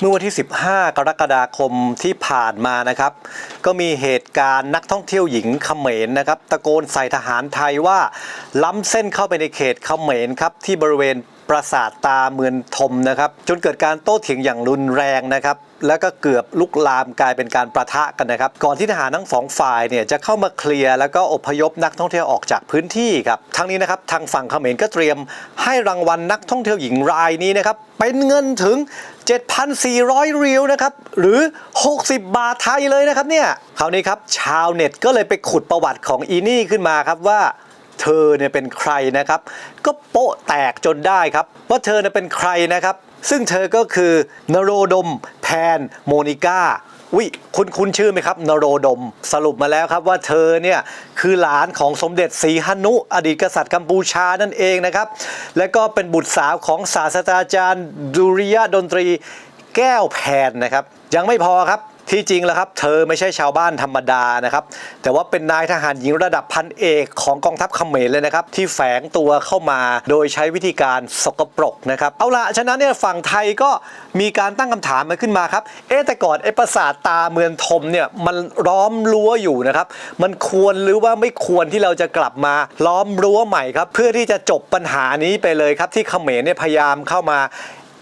เมื่อวันที่ 15 กรกฎาคมที่ผ่านมานะครับ ก็มีเหตุการณ์นักท่องเที่ยวหญิงเขมรนะครับ ตะโกนใส่ทหารไทยว่าล้ำเส้นเข้าไปในเขตเขมรครับที่บริเวณ ปราสาทตาเมือนทมนะครับ จนเกิดการโต้เถียงอย่างรุนแรงนะครับ แล้วก็เกือบลุกลามกลายเป็นการประทะกันนะครับ ก่อนที่ทหารทั้งสองฝ่ายเนี่ยจะเข้ามาเคลียร์แล้วก็อพยพนักท่องเที่ยวออกจากพื้นที่ครับทั้งนี้นะครับทางฝั่งเขมรก็เตรียมให้รางวัลนักท่องเที่ยวหญิงรายนี้นะครับเป็นเงินถึง 7,400เรียวนะครับหรือ 60 บาทไทยเลยนะครับเนี่ยคราวนี้ครับชาวเน็ตก็เลยไปขุดประวัติของอีนี่ขึ้นมาครับว่า เธอเนี่ยเป็นใครนะครับ ก็โป๊ะแตกจนได้ครับว่าเธอเนี่ยเป็นใครนะครับ ซึ่งเธอก็คือนโรดม แพนโมนิก้าวิคุณคุณชื่อไหมครับ นโรดม สรุปมาแล้วครับว่าเธอเนี่ย คือหลานของสมเด็จศรีหนุ อดีตกษัตริย์กัมพูชานั่นเองนะครับ และก็เป็นบุตรสาวของศาสตราจารย์ดุริยดนตรีแก้วแพนนะครับ ยังไม่พอครับ ที่จริงแล้วครับ เธอไม่ใช่ชาวบ้านธรรมดานะครับ แต่ว่าเป็นนายทหารหญิงระดับพันเอกของกองทัพเขมรเลยนะครับ ที่แฝงตัวเข้ามาโดยใช้วิธีการสกปรกนะครับ เอาละฉะนั้นเนี่ยฝั่งไทยก็มีการตั้งคำถามมาขึ้นมาครับ เอ๊แต่ก่อนไอ้ปราสาทตาเมืองทมเนี่ยมันล้อมรั้วอยู่นะครับ มันควรหรือว่าไม่ควรที่เราจะกลับมาล้อมรั้วใหม่ครับ เพื่อที่จะจบปัญหานี้ไปเลยครับที่เขมรเนี่ยพยายามเข้ามา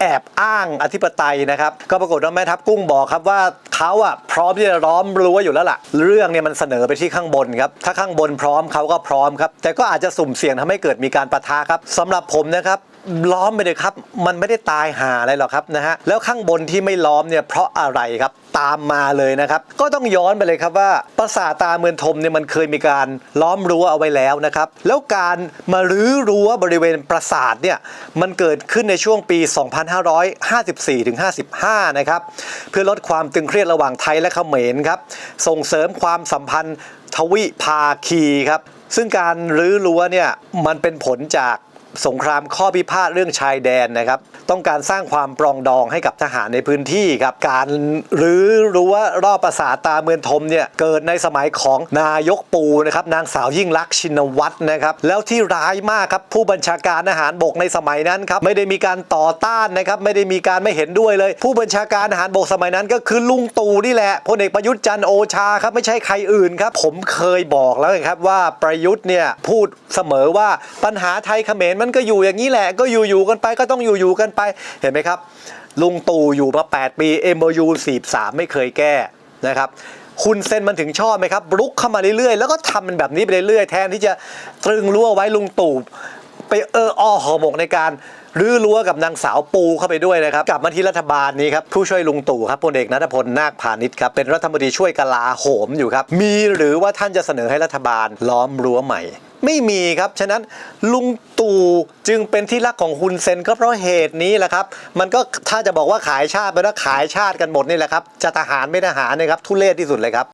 แอบอ้างอธิปไตยนะครับ ก็ปรากฏว่าแม่ทัพกุ้งบอกครับว่าเขาอะพร้อมที่จะล้อมรั้วอยู่แล้วล่ะ เรื่องเนี่ยมันเสนอไปที่ข้างบนครับ ถ้าข้างบนพร้อมเขาก็พร้อมครับ แต่ก็อาจจะสุ่มเสี่ยงทำให้เกิดมีการประทะครับสำหรับผมนะครับ ล้อมไปเลยครับ มันไม่ได้ตายหาอะไรหรอกครับนะฮะแล้วข้างบนที่ไม่ล้อมเนี่ยเพราะอะไรครับตามมาเลยนะครับ ก็ต้องย้อนไปเลยครับว่าปราสาทตาเมืองทมเนี่ยมันเคยมีการล้อมรั้วเอาไว้แล้วนะครับ แล้วการมารื้อรั้วบริเวณปราสาทเนี่ยมันเกิดขึ้นในช่วงปี 2554ถึง55 นะครับ เพื่อลดความตึงเครียดระหว่างไทยและเขมรครับ ส่งเสริมความสัมพันธ์ทวิภาคีครับ ซึ่งการรื้อรั้วเนี่ยมันเป็นผลจาก สงครามข้อพิพาทเรื่องชายแดนนะครับ ต้องการสร้างความปรองดองให้กับทหารในพื้นที่ครับการรื้อรั้วรอบปราสาทตาเมืองทมเนี่ยเกิดในสมัยของนายกปูนะครับนางสาวยิ่งลักษณ์ชินวัตรนะครับแล้วที่ร้ายมากครับผู้บัญชาการทหารบกในสมัยนั้นครับไม่ได้มีการต่อต้านนะครับไม่ได้มีการไม่เห็นด้วยเลย ผู้บัญชาการทหารบกสมัยนั้นก็คือลุงตู่นี่แหละพลเอกประยุทธ์จันโอชาครับไม่ใช่ใครอื่นครับผมเคยบอกแล้วครับว่าประยุทธ์เนี่ยพูดเสมอว่าปัญหาไทยเขมรมันก็อยู่อย่างนี้แหละ ก็อยู่อยู่ๆกันไปก็ต้องอยู่อยู่ๆกันไป เห็นไหมครับ ลุงตู่อยู่มา 8 ปี MOU 43 ไม่เคยแก้นะครับคุณเซนมันถึงชอบไหมครับรุกเข้ามาเรื่อยๆ แล้วก็ทำมันแบบนี้ไปเรื่อยๆ แทนที่จะตรึงรั้วไว้ลุงตู่ไปเอออ้อห่อหมกในการรื้อรั้วกับนางสาวปูเข้าไปด้วยนะครับ กลับมาที่รัฐบาลนี้ครับ ผู้ช่วยลุงตู่ครับพลเอกนัทพลนาคพาณิชย์ครับ เป็นรัฐมนตรีช่วยกลาโหมอยู่ครับ มีหรือว่าท่านจะเสนอให้รัฐบาลล้อมรั้วใหม่ ไม่มีครับ ฉะนั้นลุงตู่จึงเป็นที่รักของคุณเซนก็เพราะเหตุนี้แหละครับ มันก็ถ้าจะบอกว่าขายชาติไปแล้วขายชาติกันหมดนี่แหละครับจะทหารไม่ทหารเนะครับทุเรศที่สุดเลยครับ